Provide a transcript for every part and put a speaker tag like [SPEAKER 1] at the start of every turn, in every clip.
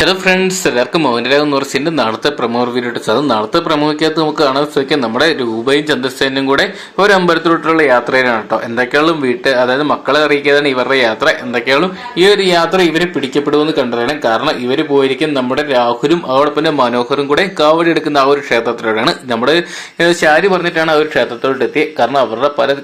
[SPEAKER 1] Hello friends എല്ലാവർക്കും മോഹൻലാൽ പറഞ്ഞതിന്റെ നാളത്തെ പ്രമോ റിവ്യൂ അത് നാളത്തെ പ്രമോയ്ക്കകത്ത് നമുക്ക് കാണാൻ ശ്രമിക്കാം നമ്മുടെ രൂപയും ചന്ദ്രസേനും കൂടെ ഒരു അമ്പലത്തിലോട്ടുള്ള യാത്രയിലാണ് കേട്ടോ. എന്തൊക്കെയാളും വീട്ട് അതായത് മക്കളെ അറിയിക്കാതാണ് ഇവരുടെ യാത്ര. എന്തൊക്കെയാളും ഈ ഒരു യാത്ര ഇവരെ പിടിക്കപ്പെടുമെന്ന് കണ്ടതാണ് കാരണം ഇവർ പോയിരിക്കും നമ്മുടെ രാഹുലും അതോടൊപ്പം തന്നെ മനോഹറും കൂടെ കാവടി എടുക്കുന്ന ആ ഒരു ക്ഷേത്രത്തിലൂടെയാണ്. നമ്മുടെ ശാരി പറഞ്ഞിട്ടാണ് ആ ഒരു ക്ഷേത്രത്തിലോട്ട് എത്തിയത് കാരണം അവരുടെ പല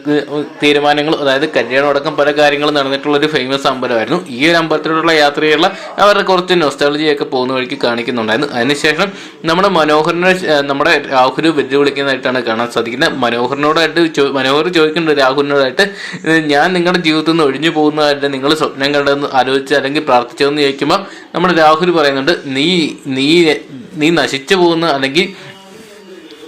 [SPEAKER 1] തീരുമാനങ്ങളും അതായത് കല്യാണം അടക്കം പല കാര്യങ്ങളും നടന്നിട്ടുള്ള ഒരു ഫേമസ് അമ്പലമായിരുന്നു. ഈ ഒരു അമ്പലത്തിലോട്ടുള്ള യാത്രയുള്ള അവരുടെ കുറച്ച് നൊസ്റ്റാളജി ഒക്കെ പോകുന്ന വഴിക്ക് കാണിക്കുന്നുണ്ടായിരുന്നു. അതിനുശേഷം നമ്മുടെ മനോഹരനെ നമ്മുടെ രാഹുൽ വെല്ലുവിളിക്കുന്നതായിട്ടാണ് കാണാൻ സാധിക്കുന്നത്. മനോഹരനോടായിട്ട് ചോ- മനോഹർ ചോദിക്കുന്നുണ്ട് രാഹുലിനോടായിട്ട് ഞാൻ നിങ്ങളുടെ ജീവിതത്തിൽ നിന്ന് ഒഴിഞ്ഞു പോകുന്നതായിട്ട് നിങ്ങൾ സ്വപ്നം കണ്ടെന്ന് ആലോചിച്ച് അല്ലെങ്കിൽ പ്രാർത്ഥിച്ചതെന്ന് ചോദിക്കുമ്പോൾ നമ്മുടെ രാഹുൽ പറയുന്നുണ്ട് നീ നീ നീ നശിച്ചു പോകുന്ന അല്ലെങ്കിൽ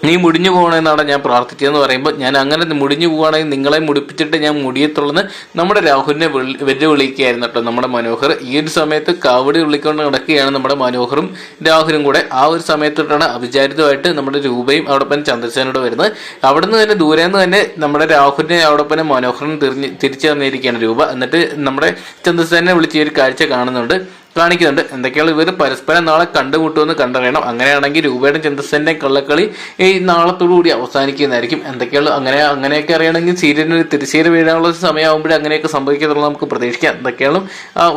[SPEAKER 1] നീ മുടിഞ്ഞു പോകണമെന്നാണ് ഞാൻ പ്രാർത്ഥിച്ചതെന്ന് പറയുമ്പോൾ ഞാൻ അങ്ങനെ മുടിഞ്ഞു പോവുകയാണെങ്കിൽ നിങ്ങളെ മുടിപ്പിച്ചിട്ട് ഞാൻ മുടിയത്തുള്ളെന്ന് നമ്മുടെ രാഹുലിനെ വെല്ലുവിളിക്കുകയായിരുന്നു കേട്ടോ നമ്മുടെ മനോഹർ. ഈ ഒരു സമയത്ത് കാവടി വിളിക്കൊണ്ട് നടക്കുകയാണ് നമ്മുടെ മനോഹറും രാഹുലും കൂടെ. ആ ഒരു സമയത്തോട്ടാണ് അവിചാരിതമായിട്ട് നമ്മുടെ രൂപയും അവിടൊപ്പം ചന്ദ്രസേനോട് വരുന്നത്. അവിടുന്ന് തന്നെ ദൂരെ നിന്ന് തന്നെ നമ്മുടെ രാഹുലിനെ അവിടൊപ്പം മനോഹറിനെ തിരിഞ്ഞ് തിരിച്ചു തന്നിരിക്കുകയാണ് രൂപ. എന്നിട്ട് നമ്മുടെ ചന്ദ്രസേനെ വിളിച്ച് ഈ ഒരു കാഴ്ച കാണുന്നുണ്ട്. കാണിക്കുന്നുണ്ട്. എന്തൊക്കെയാണ് ഇവർ പരസ്പരം നാളെ കണ്ടുമുട്ടുമെന്ന് കണ്ടറിയണം. അങ്ങനെയാണെങ്കിൽ രൂപയുടെ ചന്ദ്രസേന്റെ കള്ളക്കളി ഈ നാളത്തോടു കൂടി അവസാനിക്കുന്നതായിരിക്കും. എന്തൊക്കെയാണ് അങ്ങനെ അങ്ങനെയൊക്കെ അറിയണമെങ്കിൽ സീരിയലിന് തിരിച്ചേരി വീഴാനുള്ള സമയമാകുമ്പോഴേ അങ്ങനെയൊക്കെ സംഭവിക്കുന്നുള്ള നമുക്ക് പ്രതീക്ഷിക്കാം. എന്തൊക്കെയാണ്?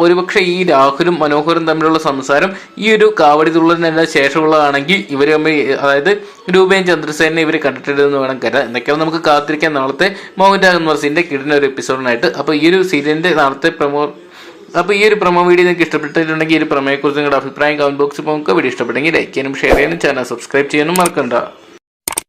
[SPEAKER 1] ഒരുപക്ഷെ ഈ രാഹുലും മനോഹരും തമ്മിലുള്ള സംസാരം ഈ ഒരു കാവടി തുള്ളലിനെല്ലാം ശേഷമുള്ളതാണെങ്കിൽ ഇവർ തമ്മിൽ അതായത് രൂപയും ചന്ദ്രസേനെ ഇവർ കണ്ടിട്ടില്ലെന്ന് വേണം കരുതാം എന്തൊക്കെയാണ് നമുക്ക് കാത്തിരിക്കാൻ നാളത്തെ മോഹൻ രാഗൻ പറഞ്ഞതിന്റെ കിടിന ഒരു എപ്പിസോഡിനായിട്ട്. അപ്പോൾ ഈ ഒരു സീരിയലിന്റെ നാളത്തെ പ്രമോ അപ്പോൾ ഈ ഒരു പ്രൊമോ വീഡിയോ നിങ്ങൾക്ക് ഇഷ്ടപ്പെട്ടിട്ടുണ്ടെങ്കിൽ ഈ ഒരു പ്രമേയെക്കുറിച്ച് നിങ്ങളുടെ അഭിപ്രായം കമന്റ് ബോക്സിൽ നമുക്ക് വീഡിയോ ഇഷ്ടപ്പെട്ടെങ്കിൽ ലൈക്ക് ചെയ്യാനും ഷെയർ ചെയ്യാനും ചാനൽ സബ്സ്ക്രൈബ് ചെയ്യാനും മറക്കണ്ട.